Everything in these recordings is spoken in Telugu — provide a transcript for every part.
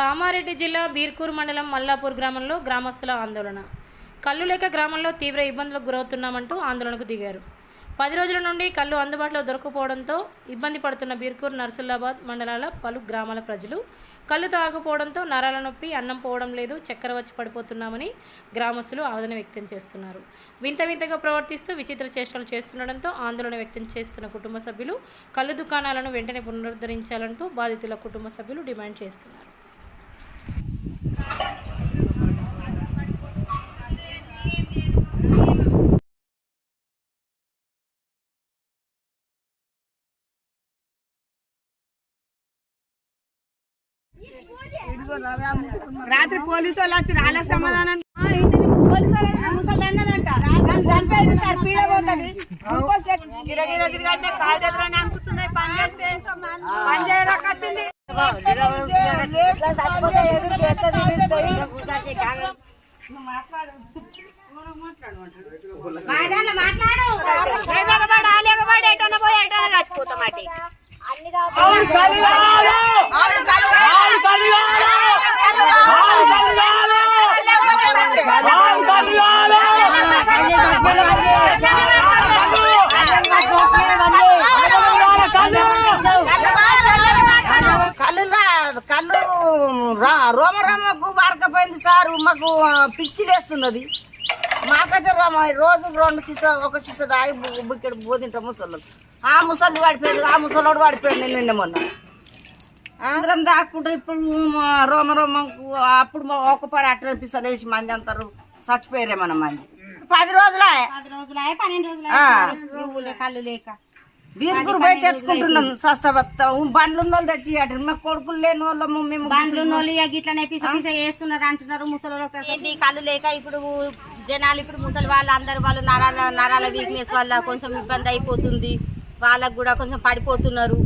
కామారెడ్డి జిల్లా బీర్కూరు మండలం మల్లాపూర్ గ్రామంలో గ్రామస్తుల ఆందోళన. కళ్ళు లేక గ్రామంలో తీవ్ర ఇబ్బందులకు గురవుతున్నామంటూ ఆందోళనకు దిగారు. పది రోజుల నుండి కళ్ళు అందుబాటులో దొరకపోవడంతో ఇబ్బంది పడుతున్న బీర్కూర్ నర్సుల్లాబాద్ మండలాల పలు గ్రామాల ప్రజలు కళ్ళు తాగకపోవడంతో నరాల నొప్పి అన్నం పోవడం లేదు చక్కెర వచ్చి పడిపోతున్నామని గ్రామస్తులు ఆవేదన వ్యక్తం చేస్తున్నారు. వింత వింతగా ప్రవర్తిస్తూ విచిత్ర చేష్టలు చేస్తుండడంతో ఆందోళన వ్యక్తం చేస్తున్న కుటుంబ సభ్యులు కళ్ళు దుకాణాలను వెంటనే పునరుద్ధరించాలంటూ బాధితుల కుటుంబ సభ్యులు డిమాండ్ చేస్తున్నారు. రాత్రి పోలీసు వాళ్ళు వచ్చి రాళ్ళకి సమాధానం మాట్లాడు. మాట్లాడు. పోయి ఎటన్నా చచ్చిపోతాం కళ్ళు కళ్ళు రోమ రోమకు సార్ మాకు పిచ్చి లేస్తున్నది మాకైతే రోమ రోజు రెండు చిస ఒక చిస దాగి బుక్కెడు బోధింటాము ముసళ్ళు ఆ ముసలి పడిపోయాడు ఆ ముసలోడు పడిపోయాడు నేను నిన్న మొన్న అందరం దాక్కుంటే. ఇప్పుడు రోమ రోమకు అప్పుడు ఒక పరి అట్ట పిసలు వేసి మంది అంటారు. చచ్చిపోయారే మన మంది. పది రోజులే? పది రోజులు? పన్నెండు రోజులు? ఆ. నువ్వులు కళ్ళు లేక. బీరుగురు పోయి తెచ్చుకుంటున్నాం సస్తబత్త. బండ్లు ఉన్న వాళ్ళు తెచ్చి మా కొడుకులు లేని వాళ్ళము మేము బండ్లు గిట్లనే పిస పిస వేస్తున్నారు అంటున్నారు ముసలి కళ్ళు లేక ఇప్పుడు జనాలు ఇప్పుడు ముసలి వాళ్ళు అందరు వాళ్ళు నరాల నరాల వీక్నెస్ వల్ల కొంచెం ఇబ్బంది అయిపోతుంది. వాళ్ళకు కూడా కొంచెం పడిపోతున్నారు.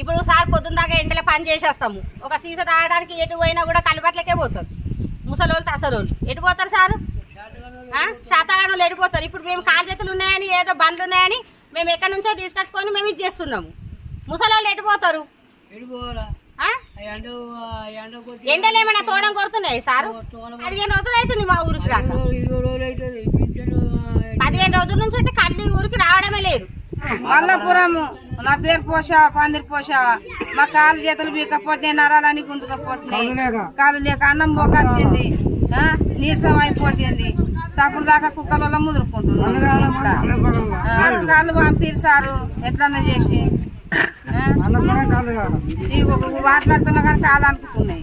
ఇప్పుడు సార్ పొద్దున్న దాకా ఎండలో పని చేసేస్తాము. ఒక సీస తాగడానికి ఎటు పోయినా కూడా కలబట్లకే పోతారు. ముసలి వాళ్ళు అసలు వాళ్ళు ఎటు పోతారు సార్? శాతగానులు ఎడిపోతారు ఇప్పుడు మేము కాలు చేతులు ఉన్నాయని ఏదో బండ్లు ఉన్నాయని మేము ఎక్కడి నుంచో తీసుకొచ్చుకొని మేము ఇది చేస్తున్నాము. ముసలి వాళ్ళు ఎడిపోతారు? ఎండలు ఏమైనా తోడం కొడుతున్నాయి సార్? పదిహేను రోజులు అవుతుంది మా ఊరికి రాక. పదిహేను రోజుల నుంచి అయితే కళ్ళు ఈ ఊరికి రావడమే లేదు మల్లపురము. నా పేరు పోష పందిరి పోష. మా కాలు చేతులు బీకపోతే నరాలని గుంజుకపోతున్నాయి కాలు లేక. అన్నం పోకొచ్చింది ఆ, నీరసం అయిపోతుంది సప్పుడు దాకా కుక్కల ముదురుకుంటున్నాం. కాళ్ళు పంపిరు సారు. ఎట్లన్నా చేసి. మాట్లాడుతున్నా కానీ కాలు అనుకుంటున్నాయి.